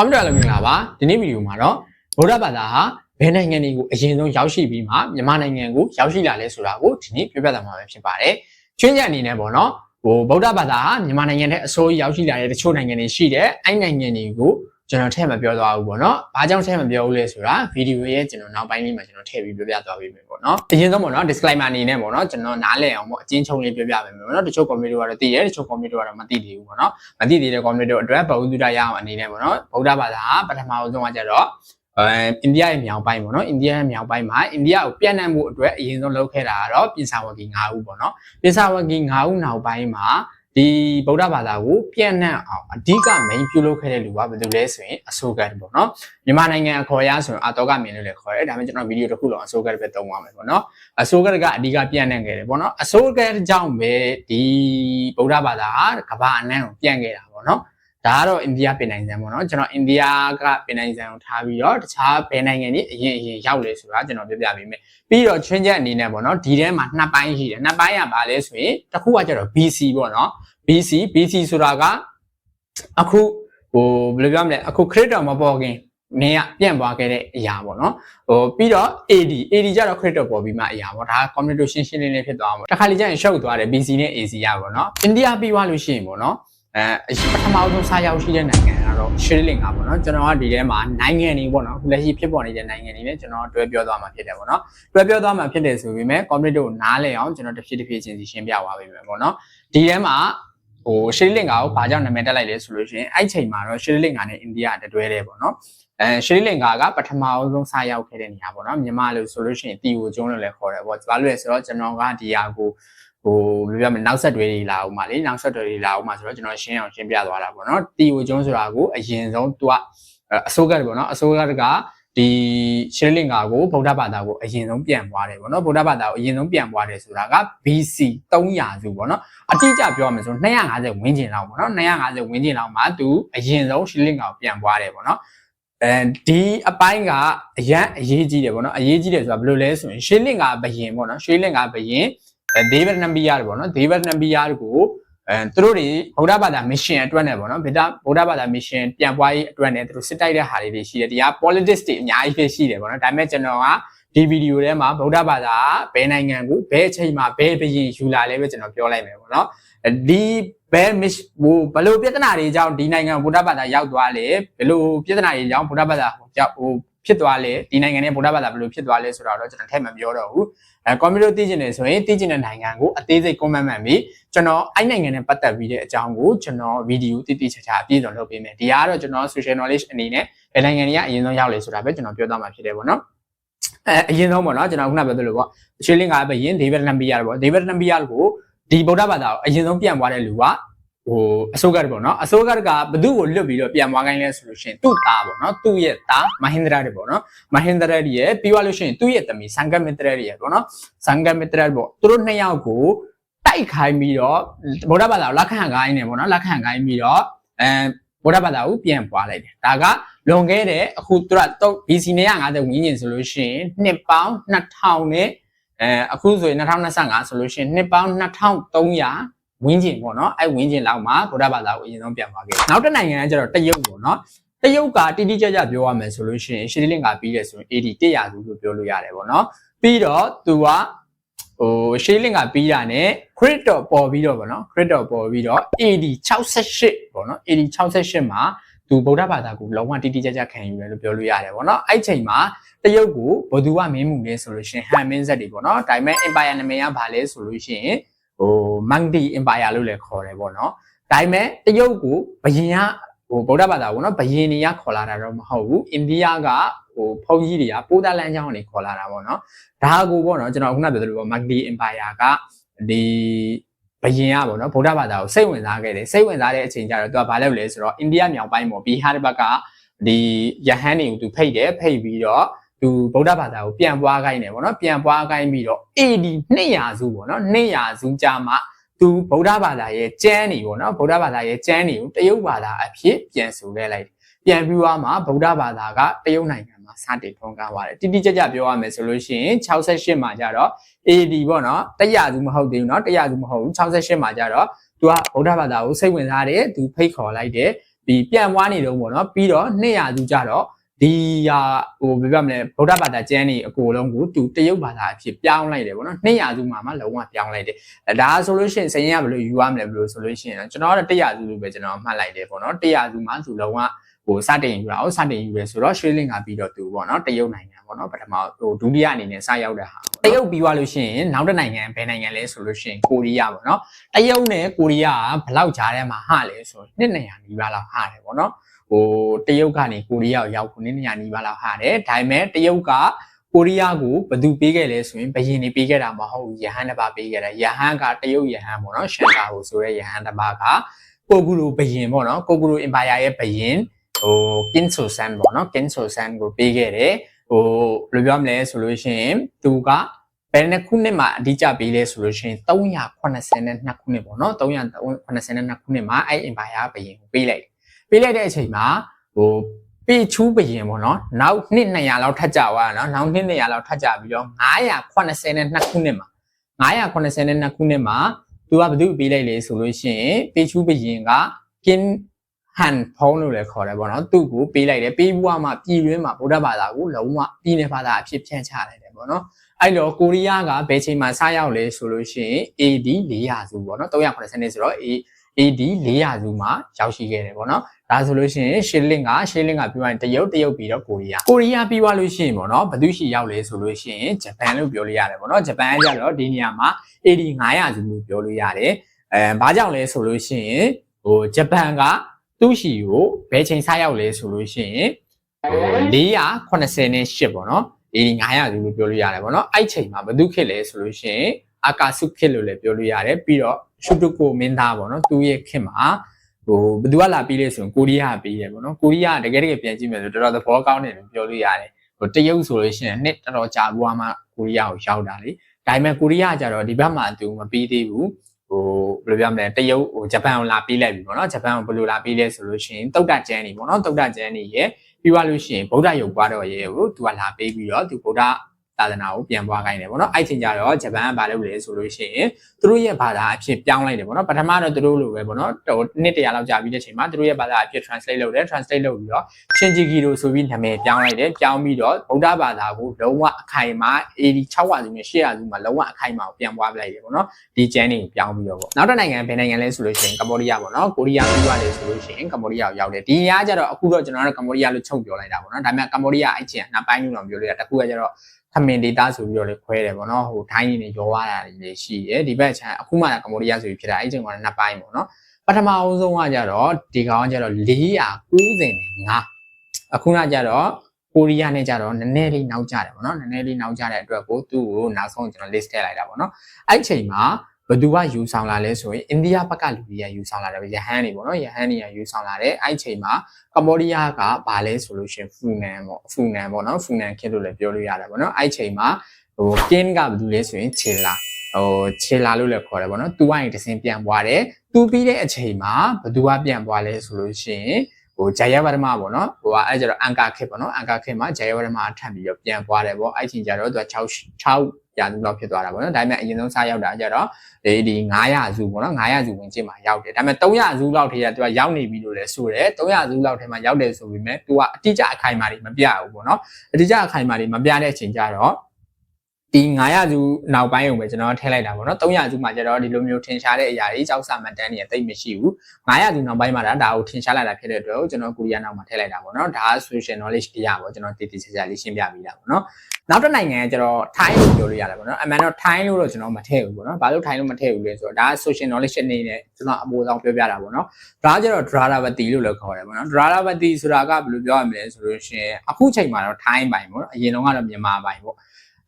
ကွန်ပျူတာလည်းမင်္ဂလာပါဒီနေ့ဗီဒီယိုမှာတော့ဗုဒ္ဓဘာသာဟာဘယ်နိုင်ငံတွေကိုအရင်ဆုံးရောက်ရှိပြီးမှမြန်မာနိုင်ငံကိုရောက်ရှိလာလဲဆိုတာကိုဒီနေ့ပြောပြသွားမှာပဲဖြစ်ပါတယ်ချင်းချက်အနေနဲ့ပေါ့နော်ဟိုဗုဒ္ဓဘာသာဟာမြန်မာနိုင်ငံထဲအစိုးရရောက်ရှိလာတဲ့တချို့နိုင်ငံတွေရှိတယ်အဲ့နိုင်ငံတွေကို ကျွန်တော်ထည့်မပြောသွားဘူးပေါ့နော်။ဘာကြောင့်ထည့်မပြောဘူးလဲဆိုတာဗီဒီယိုရဲ့ကျွန်တော်နောက်ပိုင်းလေးမှာကျွန်တော်ထည့်ပြီးပြောပြသွားပေးမယ်ပေါ့နော်။အရင်ဆုံးပေါ့နော် disclaimer အနေနဲ့ပေါ့နော်ကျွန်တော်နားလည်အောင်ပေါ့အချင်းချုပ်လေးပြောပြပေးမယ်ပေါ့နော်။တချို့ community ကတော့သိရဲတချို့ community ကတော့မသိသေးဘူးပေါ့နော်။မသိသေးတဲ့ community တို့အတွက်ဘဝတုဒ္ဒရအောင်အနေနဲ့ပေါ့နော်။ဗုဒ္ဓဘာသာပထမဆုံးကကြတော့အဲအိန္ဒိယရဲ့မြောက်ပိုင်းပေါ့နော်အိန္ဒိယရဲ့မြောက်ပိုင်းမှာအိန္ဒိယကိုပြန့်နှံ့မှုအတွက်အရင်ဆုံးလုပ်ခဲ့တာကတော့ပြင်စာဝဂီ9ဦးပေါ့နော်ပြင်စာဝဂီ9ဦးနောက်ပိုင်းမှာ ဒီဗုဒ္ဓဘာသာကိုပြန့်နှံ့အောင်အဓိက main ပြုလုပ်ခဲ့တဲ့လူကဘယ်သူလဲဆိုရင်အစိုးကတ်ပေါ့နော်မြန်မာနိုင်ငံအခေါ်အရဆိုရင်အာတောကမင်းလို့လည်းခေါ်တယ်ဒါပေမဲ့ကျွန်တော်ဗီဒီယိုတစ်ခုလုံးအစိုးကတ်ပဲတုံးသွားမယ်ပေါ့နော်အစိုးကတ်ကအဓိကပြန့်နှံ့ခဲ့တယ်ပေါ့နော်အစိုးကတ်ကြောင့်ပဲဒီဗုဒ္ဓဘာသာကကမ္ဘာအနှံ့ကိုပြန့်ခဲ့တာပေါ့နော် ဒါကတော့အိန္ဒိယပြည်နိုင်ငံပေါ့နော်ကျွန်တော်အိန္ဒိယကပြည်နိုင်ငံကိုထားပြီးတော့တခြားဘယ်နိုင်ငံတွေအရင်အရင်ရောက်လဲဆိုတာကျွန်တော်ပြပြပေးမယ်ပြီးတော့ချင်းချက်အနေနဲ့ပေါ့နော်ဒီထဲမှာနှစ်ပိုင်းရှိတယ်နှစ်ပိုင်းကဘာလဲဆိုရင်တစ်ခုကကျတော့ BC ပေါ့နော် BC BC ဆိုတာကအခုဟိုဘယ်လိုပြောမလဲအခု credit မပေါ်ခင်နင်းကပြန့်သွားခဲ့တဲ့အရာပေါ့နော်ဟိုပြီးတော့ AD AD ကျတော့ credit ပေါ်ပြီးမှအရာပေါ့ဒါက community ရှင်းရှင်းလင်းလင်းဖြစ်သွားမှာတခါလေကျရင်ရှုပ်သွားတယ် BC နဲ့ AC ရပေါ့နော်အိန္ဒိယပြီးသွားလို့ရှိရင်ပေါ့နော် အဲပထမဆုံးစားရောက်ရှိတဲ့နိုင်ငံကတော့ရှရီလင်ကာပေါ့နော်ကျွန်တော်ကဒီထဲမှာနိုင်ငံတွေပေါ့နော်အခုလက်ရှိဖြစ်ပေါ်နေတဲ့နိုင်ငံတွေနဲ့ကျွန်တော်တွဲပြောသွားမှာဖြစ်တယ်ပေါ့နော်တွဲပြောသွားမှာဖြစ်တယ်ဆိုပေမဲ့ community ကိုနားလည်အောင်ကျွန်တော်တစ်ဖြည်းတစ်ဖြည်းချင်းစီရှင်းပြသွားပေးမယ်ပေါ့နော်ဒီထဲမှာဟိုရှရီလင်ကာကိုဘာကြောင့်နာမည်တက်လိုက်လဲဆိုလို့ရှိရင်အဲ့ချိန်မှာတော့ရှရီလင်ကာနဲ့အိန္ဒိယတတွဲတယ်ပေါ့နော်အဲရှရီလင်ကာကပထမအဆုံးစရောက်ခဲ့တဲ့နေရာပေါ့နော်မြန်မာလို့ဆိုလို့ရှိရင်တီကိုကျုံးလို့လည်းခေါ်တယ်ပေါ့ဘာလို့လဲဆိုတော့ကျွန်တော်ကဒီဟာကို ဟိုဘယ်လိုပြောမလဲနောက်ဆက်တွဲတွေလာအောင်ပါလေနောက်ဆက်တွဲတွေလာအောင်ပါဆိုတော့ကျွန်တော်ရှင်းအောင်ရှင်းပြသွားတာပေါ့နော်တီကိုကျုံးဆိုတာကိုအရင်ဆုံးသူကအစိုးကတ်ပေါ့နော်အစိုးကတ်ကဒီရှရီလင်ကာကိုဗုဒ္ဓဘာသာကိုအရင်ဆုံးပြန်ပွားတယ်ပေါ့နော်ဗုဒ္ဓဘာသာကိုအရင်ဆုံးပြန်ပွားတယ်ဆိုတာက BC 300စုပေါ့နော်အတိအကျပြောရမယ်ဆို250ဝန်းကျင်လောက်ပေါ့နော်250ဝန်းကျင်လောက်မှာသူအရင်ဆုံးရှရီလင်ကာကိုပြန်ပွားတယ်ပေါ့နော်အဲဒီအပိုင်းကအရန်အရေးကြီးတယ်ပေါ့နော်အရေးကြီးတယ်ဆိုတာဘယ်လိုလဲဆိုရင်ရှေးလင်ကဘယင်ပေါ့နော်ရှေးလင်ကဘယင် ဒေးဗစ်နမ်ဘီယာပေါ့နော်ဒေးဗစ်နမ်ဘီယာကိုအဲသူတို့တွေဗုဒ္ဓဘာသာမစ်ရှင်အတွက်နဲ့ပေါ့နော်ဗုဒ္ဓဗုဒ္ဓဘာသာမစ်ရှင်ပြန်ပွားရေးအတွက်နဲ့သူတို့စစ်တိုက်တဲ့ဟာတွေရှိတယ်တရား politics တွေအများကြီးဖြစ်ရှိတယ်ပေါ့နော်ဒါပေမဲ့ကျွန်တော်ကဒီဗီဒီယိုထဲမှာဗုဒ္ဓဘာသာဘယ်နိုင်ငံကိုဘယ်အချိန်မှာဘယ်ဘယင်ယူလာလဲပဲကျွန်တော်ပြောလိုက်မယ်ပေါ့နော်ဒီဘယ်မစ်ဟိုဘလို့ပြဿနာတွေကြောင့်ဒီနိုင်ငံဗုဒ္ဓဘာသာရောက်သွားလဲဘလို့ပြဿနာတွေကြောင့်ဗုဒ္ဓဘာသာကြောင့်ဟို ဖြစ်သွားလဲဒီနိုင်ငံနဲ့ဗုဒ္ဓဘာသာဘလို့ဖြစ်သွားလဲဆိုတော့ကျွန်တော်ထည့်မပြောတော့ဘူးအဲကွန်ပျူတာသိကျင်နေဆိုရင်သိကျင်တဲ့နိုင်ငံကိုအသေးစိတ် comment မှန်ပြီးကျွန်တော်အဲ့နိုင်ငံနဲ့ပတ်သက်ပြီးတဲ့အကြောင်းကိုကျွန်တော်ဗီဒီယိုတိတိကျကျအပြည့်စုံလုပ်ပေးမယ်ဒီကတော့ကျွန်တော် social knowledge အနေနဲ့ဘယ်နိုင်ငံတွေကအရင်ဆုံးရောက်လဲဆိုတာပဲကျွန်တော်ပြောသွားမှာဖြစ်တယ်ပေါ့နော်အဲအရင်ဆုံးပေါ့နော်ကျွန်တော်ခုနပြောသလိုပေါ့အရှေ့လင်းကပဲရင်ဒေးဗစ်နမ်ဘီယာပေါ့ဒေးဗစ်နမ်ဘီယာကိုဒီဗုဒ္ဓဘာသာကိုအရင်ဆုံးပြန်သွားတဲ့လူက ဟိုအစိုးကတ်ပေါ့နော်အစိုးကတ်ကဘသူ့ကိုလွတ်ပြီးတော့ပြန်သွားခိုင်းလဲဆိုလို့ရှိရင်သူ့သားပေါ့နော်သူ့ရဲ့သားမဟင်္ဒရာတွေပေါ့နော်မဟင်္ဒရာတွေရဲ့ပြီးသွားလို့ရှိရင်သူ့ရဲ့သမီးစံကမစ်တရာတွေရဲ့ပေါ့နော်စံကမစ်တရာပေါ့သူတို့နှစ်ယောက်ကိုတိုက်ခိုင်းပြီးတော့ဗုဒ္ဓဘာသာကိုလက်ခံခိုင်းနေပေါ့နော်လက်ခံခိုင်းပြီးတော့အဲဗုဒ္ဓဘာသာကိုပြန်ပွားလိုက်တယ်ဒါကလွန်ခဲ့တဲ့အခုသူတို့ BC 950ဝန်းကျင်ဆိုလို့ရှိရင်နှစ်ပေါင်း2000နဲ့အဲအခုဆိုရင်2025ဆိုလို့ရှိရင်နှစ်ပေါင်း2300 ဝင်းကျင်ပေါ့နော်အဲ့ဝင်းကျင်လောက်မှာဗုဒ္ဓဘာသာကိုအရင်ဆုံးပြန်သွားခဲ့နောက်တစ်နိုင်ငံကကျတော့တရုတ်ပေါ့နော်တရုတ်ကတိတိကျကျပြောရမယ်ဆိုလို့ရှိရင်ရှရီလင်္ကာပြီးတယ်ဆိုရင် AD 100စုလို့ပြောလို့ရတယ်ပေါ့နော်ပြီးတော့သူကဟိုရှရီလင်္ကာပြီးတာနဲ့ credit ပေါ်ပြီးတော့ပေါ့နော် credit ပေါ်ပြီးတော့ AD 68ပေါ့နော် AD 68မှာသူဗုဒ္ဓဘာသာကိုလုံးဝတိတိကျကျခံယူတယ်လို့ပြောလို့ရတယ်ပေါ့နော်အဲ့ချိန်မှာတရုတ်ကိုဘယ်သူကမင်းမှုလဲဆိုလို့ရှိရင်ဟန်မင်းဆက်တွေပေါ့နော်ဒါပေမဲ့ empire နာမည်ကဘာလဲဆိုလို့ရှိရင် ဟို Mangdi Empire လို့လည်းခေါ်တယ်ပေါ့နော်ဒါပေမဲ့တရုတ်ကိုဘယင်ကဟိုဗုဒ္ဓဘာသာပေါ့နော်ဘယင်တွေကခေါ်လာတာတော့မဟုတ်ဘူးအိန္ဒိယကဟိုဖုန်းကြီးတွေကပိုးသားလမ်းကြောင်းကနေခေါ်လာတာပေါ့နော်ဒါကိုပေါ့နော်ကျွန်တော်ခုနပြောသလိုပေါ့ Mangdi Empire ကဒီဘယင်ကပေါ့နော်ဗုဒ္ဓဘာသာကိုစိတ်ဝင်စားခဲ့တယ်စိတ်ဝင်စားတဲ့အချိန်ကျတော့သူကဘာလုပ်လဲဆိုတော့အိန္ဒိယမြောက်ပိုင်းပေါ့ဘီဟာဘက်ကဒီယဟန်တွေကိုသူဖိတ်တယ်ဖိတ်ပြီးတော့ သူဗုဒ္ဓဘာသာကိုပြန်ပွားခိုင်းတယ်ပေါ့နော်ပြန်ပွားခိုင်းပြီးတော့ AD 200စုပေါ့နော်200စုကြာမှသူဗုဒ္ဓဘာသာရဲ့ကျမ်းတွေပေါ့နော်ဗုဒ္ဓဘာသာရဲ့ကျမ်းတွေကိုတရုတ်ဘာသာအဖြစ်ပြန်ဆိုခဲ့လိုက်ပြန်ပြီးသွားမှဗုဒ္ဓဘာသာကတရုတ်နိုင်ငံမှာစတင်ထွန်းကားသွားတယ်တိတိကျကျပြောရမယ်ဆိုလို့ရှိရင်68မှာကျတော့ AD ပေါ့နော်100စုမဟုတ်သေးဘူးနော်100စုမဟုတ်ဘူး68မှာကျတော့သူကဗုဒ္ဓဘာသာကိုစိတ်ဝင်စားတယ်သူဖိတ်ခေါ်လိုက်တယ်ဒီပြန်ပွားနေတော့ပေါ့နော်ပြီးတော့200စုကျတော့ ဒီဟာဟိုဘယ်ပြောမလဲဗုဒ္ဓဘာသာကျမ်းနေအကိုလုံးကိုသူတရုတ်ဘာသာအဖြစ်ပြောင်းလိုက်တယ်ပေါ့နော်200စုမှာမှလုံးဝပြောင်းလိုက်တယ်အဲဒါဆိုလို့ရှိရင်စရင်ကဘယ်လိုယူရမလဲဘယ်လိုဆိုလို့ရှိရင်ကျွန်တော်ကတော့100စုလို့ပဲကျွန်တော်မှတ်လိုက်တယ်ပေါ့နော်100စုမှာသူလုံးဝဟိုစတင်ယူတာဟုတ်စတင်ယူရဲဆိုတော့ရွှေလင်းကပြီးတော့သူပေါ့နော်တရုတ်နိုင်ငံပေါ့နော်ပထမဟိုဒုတိယအနေနဲ့စရောက်တဲ့ဟာတရုတ်ပြီးသွားလို့ရှိရင်နောက်တစ်နိုင်ငံဘယ်နိုင်ငံလဲဆိုလို့ရှိရင်ကိုရီးယားပေါ့နော်တရုတ်နဲ့ကိုရီးယားကဘယ်လောက်ကြားထဲမှာဟလဲဆိုနှစ်နေရာနီးပါးလောက်ဟတယ်ပေါ့နော် ဟိုတရုတ်ကနေကိုရီးယားကိုရောက်ခုနှစ်နေရာနီးပါးလောက်ဟတယ်ဒါပေမဲ့တရုတ်ကကိုရီးယားကိုဘယ်သူပေးခဲ့လဲဆိုရင်ဘယင်နေပေးခဲ့တာမဟုတ်ဘူးယဟန်တစ်ပါးပေးခဲ့တယ်ယဟန်ကတရုတ်ယဟန်ပေါ့နော်ရှန်ကာကိုဆိုရဲယဟန်တစ်ပါးကကိုကူလိုဘယင်ပေါ့နော်ကိုကူလိုအင်ပါယာရဲ့ဘယင်ဟိုကင်းဆိုဆန်ပေါ့နော်ကင်းဆိုဆန်ကိုပေးခဲ့တယ်ဟိုဘယ်လိုပြောမလဲဆိုလို့ရှိရင်သူကဘယ်နှစ်ခုနှစ်မှာအဓိကပေးလဲဆိုလို့ရှိရင်382ခုနှစ်ပေါ့နော်382ခုနှစ်မှာအဲ့ empire ဘယင်ကိုပေးလိုက် ပေးလိုက်တဲ့အချိန်မှာဟိုပေချူးဘယင်ပေါ့နော်နောက်နှစ်200လောက်ထပ်ကြသွားတာနော်နောက်နှစ်200လောက်ထပ်ကြပြီးတော့982ခုနှစ်မှာ982ခုနှစ်မှာသူကဘယ်သူပေးလိုက်လဲဆိုလို့ရှိရင်ပေချူးဘယင်ကကင်းဟန်ဖုံးလို့လည်းခေါ်တယ်ပေါ့နော်သူ့ကိုပေးလိုက်တယ်ပေးဘူးမှပြည်တွင်းမှာဗုဒ္ဓဘာသာကိုလုံးဝပြည်နယ်ဘာသာအဖြစ်ဖြန့်ချလိုက်တယ်ပေါ့နော်အဲ့တော့ကိုရီးယားကဘယ်ချိန်မှာစရောက်လဲဆိုလို့ရှိရင် AD 400စုပေါ့နော်380နှစ်ဆိုတော့ AD 400စုမှာရောက်ရှိခဲ့တယ်ပေါ့နော်ဒါဆိုလို့ရှိရင်ရှေလင့်ကရှေလင့်ကပြောရင်တရုတ်တရုတ်ပြီးတော့ကိုရီးယားကိုရီးယားပြီးသွားလို့ရှိရင်ပေါ့နော်ဘသူရှိရောက်လဲဆိုလို့ရှိရင်ဂျပန်လို့ပြောလို့ရတယ်ပေါ့နော်ဂျပန်ကကြတော့ဒီနေရာမှာ AD 900စုလို့ပြောလို့ရတယ်အဲဘာကြောင့်လဲဆိုလို့ရှိရင်ဟိုဂျပန်ကသူ့ရှိကိုဘယ်ချိန်စရောက်လဲဆိုလို့ရှိရင်ဟို480နဲ့8ပေါ့နော်ဒီ900လို့ပြောလို့ရတယ်ပေါ့နော်အဲ့ချိန်မှာဘယ်သူခေတ်လဲဆိုလို့ရှိရင် အာကာစုခေတ်လို့လည်းပြောလို့ရတယ်ပြီးတော့ရှုတုကိုမင်းသားပေါ့နော်သူ့ရဲ့ခေတ်မှာဟိုဘယ်သူကလာပြီးလဲဆိုရင်ကိုရီးယားပြီးတယ်ပေါ့နော်ကိုရီးယားတကယ်တကယ်ပြန်ကြည့်မယ်ဆိုတော်တော်သဘောကောင်းတယ်လို့ပြောလို့ရတယ်ဟိုတရုတ်ဆိုလို့ရှိရင်နှစ်တော်တော်ကြာဘွားမှကိုရီးယားကိုရောက်တာလေဒါပေမဲ့ကိုရီးယားကျတော့ဒီဘက်မှာသူမပြီးသေးဘူးဟိုဘယ်လိုပြောမလဲတရုတ်ဟိုဂျပန်ကိုလာပြီးလိုက်ပြီပေါ့နော်ဂျပန်ကိုဘယ်လိုလာပြီးလဲဆိုလို့ရှိရင်တုတ်တကျန်းနေပေါ့နော်တုတ်တကျန်းနေရဲ့ပြီးသွားလို့ရှိရင်ဗုဒ္ဓယုတ်ပွားတော်ရဲ့ကိုသူကလာပေးပြီးတော့သူဗုဒ္ဓ သာသနာကိုပြန်ပွားခိုင်းတယ်ပေါ့နော်အဲ့ချိန်ကျတော့ဂျပန်ကဘာလုပ်လဲဆိုလို့ရှိရင်သူတို့ရဲ့ဘာသာအဖြစ်ပြောင်းလိုက်တယ်ပေါ့နော်ပထမတော့သူတို့လိုပဲပေါ့နော်ဟိုနှစ်တရာလောက်ကြာပြီးတဲ့ချိန်မှာသူတို့ရဲ့ဘာသာအဖြစ် translate လုပ်တယ် translate လုပ်ပြီးတော့ရှင်ဂျီကီလိုဆိုပြီးနာမည်ပြောင်းလိုက်တယ်ပြောင်းပြီးတော့ဗုဒ္ဓဘာသာကိုလုံးဝအခိုင်အမာ86ရာစုနဲ့8ရာစုမှာလုံးဝအခိုင်အမာကိုပြန်ပွားပလိုက်တယ်ပေါ့နော်ဒီကျန်းနေပြောင်းပြီးတော့ပေါ့နောက်တစ်နိုင်ငံဘယ်နိုင်ငံလဲဆိုလို့ရှိရင်ကမ္ဘောဒီးယားပေါ့နော်ကိုရီးယားပြီးသွားတယ်ဆိုလို့ရှိရင်ကမ္ဘောဒီးယားကိုရောက်တယ်ဒီညကျတော့အခုတော့ကျွန်တော်တို့ကမ္ဘောဒီးယားလို့ချုပ်ပြောလိုက်တာပေါ့နော်ဒါပေမဲ့ကမ္ဘောဒီးယားအဲ့ချင်းနှစ်ပိုင်းလို့တော့ပြောလို့ရတခုကကျတော့ခမင်ဒေတာဆိုပြီးတော့လေခွဲတယ်ပေါ့နော်ဟိုထိုင်းနေနေရောရတာတွေရှိတယ်ဒီဘက်ချမ်းအခုမှကမ္ဘောဒီးယားဆိုပြီးဖြစ်တာအဲ့ချိန်ကနှစ်ပိုင်းပေါ့နော်ပထမအဆုံးကကြတော့ဒီကောင်ကကြတော့495အခုကကြတော့ကိုရီးယားနဲ့ကြတော့နည်းနည်းလေးနောက်ကျတယ်ပေါ့နော်နည်းနည်းလေးနောက်ကျတဲ့အတွက်ကိုသူ့ကိုနောက်ဆုံးကျွန်တော် list ထည့်လိုက်တာပေါ့နော်အဲ့ချိန်မှာ ဘသူကယူဆောင်လာလဲဆိုရင်အိန္ဒိယဘက်ကလူတွေကယူဆောင်လာတယ်ရဟန်းတွေပေါ့နော်ရဟန်းတွေကယူဆောင်လာတယ်အဲ့ချိန်မှာကမ္ဘောဒီးယားကဘာလဲဆိုလို့ရှိရင်ဖူနန်ပေါ့ဖူနန်ပေါ့နော်ဖူနန်ခေတ်လို့လည်းပြောလို့ရတယ်ပေါ့နော်အဲ့ချိန်မှာဟိုကင်းကဘသူလဲဆိုရင်ခြေလာဟိုခြေလာလို့လည်းခေါ်တယ်ပေါ့နော်သူကနေတစင်ပြန်ပွားတယ်သူပြီးတဲ့အချိန်မှာဘသူကပြန်ပွားလဲဆိုလို့ရှိရင် ဟိုဂျာယဝရမပေါ့နော်ဟိုကအဲ့ကျတော့အန်ကာခေတ်ပေါ့နော်အန်ကာခေတ်မှာဂျာယဝရမထပ်ပြီးတော့ပြန်ပွားတယ်ပေါ့အဲ့ချိန်ကျတော့သူက6 6ရာစုလောက်ဖြစ်သွားတာပေါ့နော်ဒါပေမဲ့အရင်ဆုံးစရောက်တာကျတော့ဒီဒီ900စုပေါ့နော်900စုဝင်ကျင်မှာရောက်တယ်ဒါပေမဲ့300စုလောက်ထဲကသူကရောက်နေပြီလို့လည်းဆိုတယ်300စုလောက်ထဲမှာရောက်တယ်ဆိုပေမဲ့သူကအတိအကျအခိုင်အမာတွေမပြဘူးပေါ့နော်အတိအကျအခိုင်အမာတွေမပြတဲ့အချိန်ကျတော့ ဒီ900စုနောက်ပိုင်းုံပဲကျွန်တော်ထည့်လိုက်တာပေါ့နော်300စုမှာကျတော့ဒီလိုမျိုးထင်ရှားတဲ့အရာတွေကြောက်စာမှတ်တမ်းတွေတိတ်မရှိဘူး900စုနောက်ပိုင်းမှာဒါဒါကိုထင်ရှားလာတာဖြစ်တဲ့အတွက်ကျွန်တော်ကိုရီးယားနောက်မှာထည့်လိုက်တာပေါ့နော်ဒါက social knowledge တရားပေါ့ကျွန်တော်တည်တည်ချာချာလေးရှင်းပြပေးတာပေါ့နော်နောက်တစ်နိုင်ငံကကျတော့ Thai လို့ပြောလို့ရတယ်ပေါ့နော်အမှန်တော့ Thai လို့တော့ကျွန်တော်မထည့်ဘူးပေါ့နော်ဘာလို့ Thai လို့မထည့်ဘူးလဲဆိုတော့ဒါက social knowledge အနေနဲ့ကျွန်တော်အမိုးဆောင်ပြောပြတာပေါ့နော်ဒါကကျတော့ Dharavati လို့လည်းခေါ်တယ်ပေါ့နော် Dharavati ဆိုတာကဘယ်လိုပြောရမလဲဆိုလို့ရှိရင်အခုချိန်မှာတော့ Thai ပိုင်းပေါ့နော်အရင်တော့ကတော့မြန်မာပိုင်းပေါ့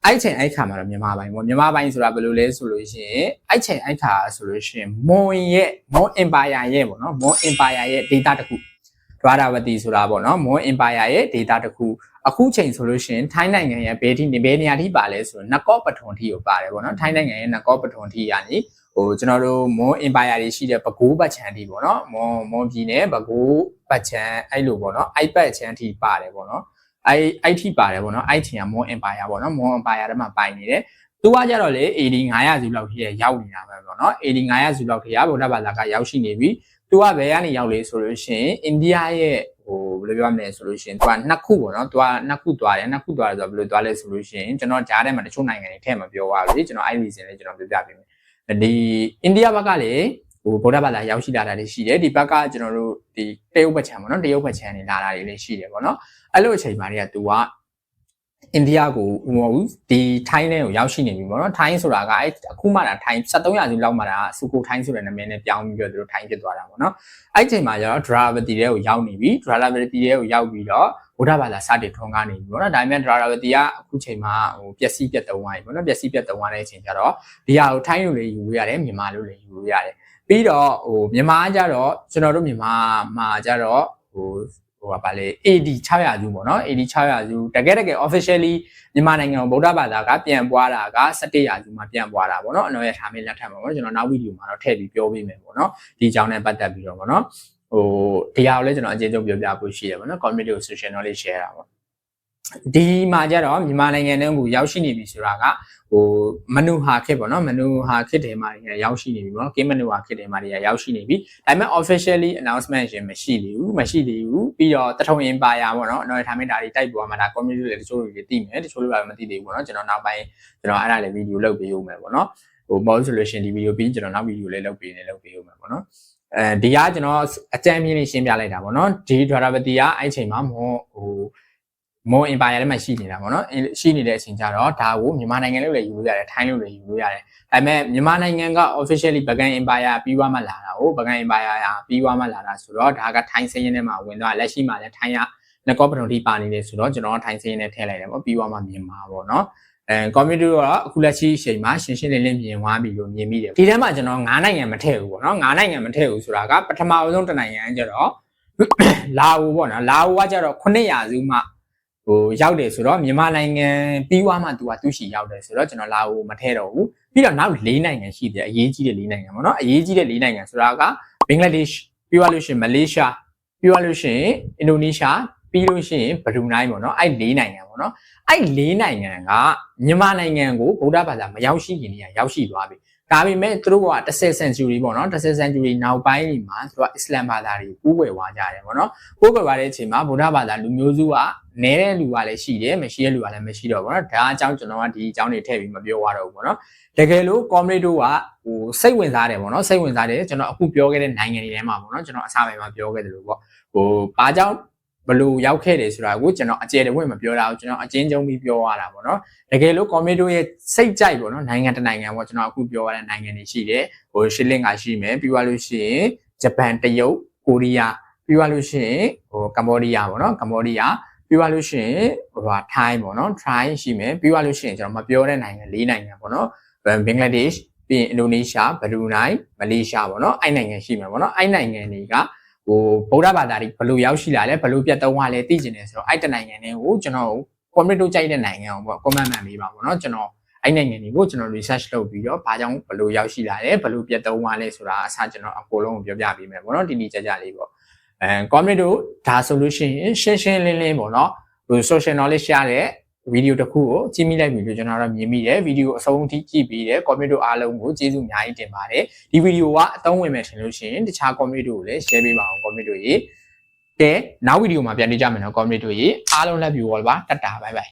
အဲ့ချိန်အဲ့ခါမှာတော့မြန်မာပိုင်းပေါ့မြန်မာပိုင်းဆိုတာဘယ်လိုလဲဆိုလို့ရှိရင်အဲ့ချိန်အဲ့ခါဆိုလို့ရှိရင် Mon ရဲ့ Mon Empire ရဲ့ပေါ့နော် Mon Empire ရဲ့ data တစ်ခု Dharavati ဆိုတာပေါ့နော် Mon Empire ရဲ့ data တစ်ခုအခုချိန်ဆိုလို့ရှိရင်ထိုင်းနိုင်ငံရဲ့ဘယ်ထိနေဘယ်နေရာထိပါလဲဆိုတော့နကောပထွန်ထိကိုပါတယ်ပေါ့နော်ထိုင်းနိုင်ငံရဲ့နကောပထွန်ထိကနေဟိုကျွန်တော်တို့မွန်အင်ပါယာတွေရှိတဲ့ဘကိုးပတ်ချန်ထိပေါ့နော်မွန်မွန်ပြည်နယ်ဘကိုးပတ်ချန်အဲ့လိုပေါ့နော်အိုက်ပတ်ချန်ထိပါတယ်ပေါ့နော် အဲအဲ့ထိပါတယ်ပေါ့နော်အဲ့ချိန်က Mon Empire ပေါ့နော် Mon Empire ထဲမှာပိုင်နေတယ်သူကကြတော့လေ AD 900ဇူလောက်ထိရောက်နေတာပဲပေါ့နော် AD 900ဇူလောက်ထိရဗုဒ္ဓဘာသာကရောက်ရှိနေပြီသူကဘယ်ကနေရောက်လဲဆိုလို့ရှိရင်အိန္ဒိယရဲ့ဟိုဘယ်လိုပြောမလဲဆိုလို့ရှိရင်သူကနှစ်ခုပေါ့နော်သူကနှစ်ခုသွားတယ်နှစ်ခုသွားတယ်ဆိုတော့ဘယ်လိုသွားလဲဆိုလို့ရှိရင်ကျွန်တော်ဂျားထဲမှာတချို့နိုင်ငံတွေထဲမှာပြောသွားပြီကျွန်တော် IV စင်လေးကျွန်တော်ပြောပြပေးမယ်ဒီအိန္ဒိယဘက်ကလေဟိုဗုဒ္ဓဘာသာရောက်ရှိလာတာတွေရှိတယ်ဒီဘက်ကကျွန်တော်တို့ဒီတရုတ်ဘက်ခြံပေါ့နော်တရုတ်ဘက်ခြံနေလာတာတွေလည်းရှိတယ်ပေါ့နော် အဲ့လိုအချိန်မှာတွေက तू ကအိန္ဒိယကိုမဟုတ်ဘူးဒီထိုင်းနယ်ကိုရောက်ရှိနေပြီပေါ့နော်ထိုင်းဆိုတာကအဲ့အခုမှဒါထိုင်း73ရာစုလောက်မှဒါစူကိုထိုင်းဆိုတဲ့နာမည်နဲ့ပြောင်းပြီးတော့သူတို့ထိုင်းဖြစ်သွားတာပေါ့နော်အဲ့ချိန်မှာကျတော့ Dravati တဲ့ကိုရောက်နေပြီ Dravati တဲ့ကိုရောက်ပြီးတော့ဗုဒ္ဓဘာသာစတင်ထွန်းကားနေပြီပေါ့နော်ဒါပေမဲ့ Dravati ကအခုချိန်မှာဟိုပျက်စီးပြတ်တုံးသွားပြီပေါ့နော်ပျက်စီးပြတ်တုံးသွားတဲ့အချိန်ကျတော့ဒီဟာကိုထိုင်းလိုလည်းယူလို့ရတယ်မြန်မာလိုလည်းယူလို့ရတယ်ပြီးတော့ဟိုမြန်မာကကြတော့ကျွန်တော်တို့မြန်မာမှာကြတော့ဟို ဟိုကပါလေ AD 600စုပေါ့နော် AD 600စုတကယ်တကယ် officially မြန်မာနိုင်ငံကိုဗုဒ္ဓဘာသာကပြန်ပွားတာက17ရာစုမှာပြန်ပွားတာပေါ့နော်အနော်ရထားမင်းလက်ထက်မှာပေါ့ကျွန်တော်နောက်ဗီဒီယိုမှာတော့ထည့်ပြီးပြောပေးမယ်ပေါ့နော်ဒီအကြောင်းနဲ့ပတ်သက်ပြီးတော့ပေါ့နော်ဟိုဒီဟာကိုလည်းကျွန်တော်အကျဉ်းချုပ်ပြောပြဖို့ရှိတယ်ပေါ့နော် community ကို social knowledge share တာပေါ့ ဒီမှာကြတော့မြန်မာနိုင်ငံထဲကိုရောက်ရှိနေပြီဆိုတာကဟိုမနုဟာခစ်ပေါ့နော်မနုဟာခစ်တွေမှာရောက်ရှိနေပြီပေါ့နော်ကိမနုဟာခစ်တွေမှာရောက်ရှိနေပြီဒါပေမဲ့ officially announcement ရှင်မရှိသေးဘူးမရှိသေးဘူးပြီးတော့တထုံ empire ပေါ့နော်နော်ထားမင်းဒါတွေတိုက်ပေါ်မှာဒါ community တွေတချို့တွေသိမယ်တချို့တွေလည်းမသိသေးဘူးပေါ့နော်ကျွန်တော်နောက်ပိုင်းကျွန်တော်အဲ့ဒါလေးဗီဒီယိုလုပ်ပေးဦးမယ်ပေါ့နော်ဟို mode solution ဒီဗီဒီယိုပြီးကျွန်တော်နောက်ဗီဒီယိုလေးလုပ်ပေးနေလုပ်ပေးဦးမယ်ပေါ့နော်အဲဒီကကျွန်တော်အကြံပြင်းလေးရှင်းပြလိုက်တာပေါ့နော်ဒီ Dwaravati ကအဲ့ချိန်မှာမောဟို မော empire ထဲမှာရှိနေတာပေါ့နော်ရှိနေတဲ့အချိန်ကျတော့ဒါကိုမြန်မာနိုင်ငံလို့လည်းယူလို့ရတယ်ထိုင်းလို့လည်းယူလို့ရတယ်ဒါပေမဲ့မြန်မာနိုင်ငံက officially Bagan Empire ပြီးွားမှလာတာကို Bagan Empire ပြီးွားမှလာတာဆိုတော့ဒါကထိုင်းစင်းရင်းထဲမှာဝင်သွားလက်ရှိမှာလည်းထိုင်းကငကောပထုံတိပါနေတယ်ဆိုတော့ကျွန်တော်ထိုင်းစင်းရင်းနဲ့ထည့်လိုက်တယ်ပေါ့ပြီးွားမှမြန်မာပေါ့နော်အဲကွန်ပျူတာကအခုလက်ရှိအချိန်မှာရှင်းရှင်းလင်းလင်းမြင်သွားပြီလို့မြင်မိတယ်ဒီထဲမှာကျွန်တော်9နိုင်ငံမထည့်ဘူးပေါ့နော်9နိုင်ငံမထည့်ဘူးဆိုတာကပထမအဆုံးတစ်နိုင်ငံကျတော့လာအိုပေါ့နော်လာအိုကကျတော့900ရာစုမှ ဟိုရောက်တယ်ဆိုတော့မြန်မာနိုင်ငံပြီးွားမှသူကသူ့ရှိရောက်တယ်ဆိုတော့ကျွန်တော်လာအိုမထည့်တော့ဘူးပြီးတော့နောက်၄နိုင်ငံရှိတယ်အရေးကြီးတဲ့၄နိုင်ငံပေါ့နော်အရေးကြီးတဲ့၄နိုင်ငံဆိုတာကဘင်္ဂလားဒေ့ရှ်ပြီးွားလို့ရှိရင်မလေးရှားပြီးွားလို့ရှိရင်အင်ဒိုနီးရှားပြီးလို့ရှိရင်ဘရူနိုင်းပေါ့နော်အဲ့၄နိုင်ငံပေါ့နော်အဲ့၄နိုင်ငံကမြန်မာနိုင်ငံကိုဗုဒ္ဓဘာသာမရောက်ရှိခင်တည်းကရောက်ရှိသွားပြီ ဒါပေမဲ့သူတို့က10 century ပေါ့နော်10 century နောက်ပိုင်းဒီမှာသူကအစ္စလမ်ဘာသာတွေကိုကိုးကွယ်သွားကြတယ်ပေါ့နော်ကိုးကွယ်သွားတဲ့အချိန်မှာဗုဒ္ဓဘာသာလူမျိုးစုကနဲတဲ့လူကလည်းရှိတယ်မရှိတဲ့လူကလည်းမရှိတော့ဘူးပေါ့နော်ဒါအကြောင်းကျွန်တော်ကဒီအကြောင်းတွေထည့်ပြီးမပြောရတော့ဘူးပေါ့နော်တကယ်လို့ community တို့ကဟိုစိတ်ဝင်စားတယ်ပေါ့နော်စိတ်ဝင်စားတယ်ကျွန်တော်အခုပြောခဲ့တဲ့နိုင်ငံတွေထဲမှာပေါ့နော်ကျွန်တော်အစားပိုင်းမှာပြောခဲ့တယ်လို့ပေါ့ဟိုဘာကြောင့် ဘလို့ရောက်ခဲ့တယ်ဆိုတာကိုကျွန်တော်အကျယ်တဝင့်မပြောတာဘူးကျွန်တော်အချင်းချင်းပြီးပြောရတာပေါ့နော်တကယ်လို့ community တို့ရဲ့စိတ်ကြိုက်ပေါ့နော်နိုင်ငံတနိုင်ငံပေါ့ကျွန်တော်အခုပြောရတဲ့နိုင်ငံတွေရှိတယ်ဟိုရှစ်လင်ကရှိမယ်ပြီးသွားလို့ရှိရင်ဂျပန်တရုတ်ကိုရီးယားပြီးသွားလို့ရှိရင်ဟိုကမ္ဘောဒီးယားပေါ့နော်ကမ္ဘောဒီးယားပြီးသွားလို့ရှိရင်ဟိုဟာထိုင်းပေါ့နော်ထိုင်းရှိမယ်ပြီးသွားလို့ရှိရင်ကျွန်တော်မပြောတဲ့နိုင်ငံ၄နိုင်ငံပေါ့နော်ဘင်္ဂလားဒေ့ရှ်ပြီးရင်အင်ဒိုနီးရှားဘရူနိုင်းမလေးရှားပေါ့နော်အဲ့နိုင်ငံရှိမယ်ပေါ့နော်အဲ့နိုင်ငံတွေက ဟိုဗုဒ္ဓဘာသာတွေဘယ်လိုရောက်ရှိလာလဲဘယ်လိုပြတ်သုံးသွားလဲသိကျင်တယ်ဆိုတော့အဲ့တနိုင်ငံတွေကိုကျွန်တော် comment တို့ကြိုက်တဲ့နိုင်ငံအောင်ပေါ့ comment မှန်ပေးပါပေါ့နော်ကျွန်တော်အဲ့နိုင်ငံတွေကိုကျွန်တော် research လုပ်ပြီးတော့ဘာကြောင့်ဘယ်လိုရောက်ရှိလာလဲဘယ်လိုပြတ်သုံးသွားလဲဆိုတာအစားကျွန်တော်အကုန်လုံးကိုပြောပြပေးမယ်ပေါ့နော်တိတိကျကျလေးပေါ့အဲ comment တို့ဒါဆိုလို့ရှိရင်ရှင်းရှင်းလင်းလင်းပေါ့နော်ဟို social knowledge ရတဲ့ ဗီဒီယိုတစ်ခုကိုကြည့်မိလိုက်ပြီလို့ကျွန်တော်တို့မြင်မိတယ်ဗီဒီယိုအဆုံးထိကြည့်ပြီးတယ် comment တို့အားလုံးကိုကျေးဇူးအများကြီးတင်ပါတယ်ဒီဗီဒီယိုကအသုံးဝင်မယ်ထင်လို့ရှိရင်တခြား comment တို့ကိုလည်း share ပေးပါအောင် comment တို့ရေကဲနောက်ဗီဒီယိုမှာပြန်တွေ့ကြမယ်နော် comment တို့ရေအားလုံးလက် view wall ပါတတ်တာ bye bye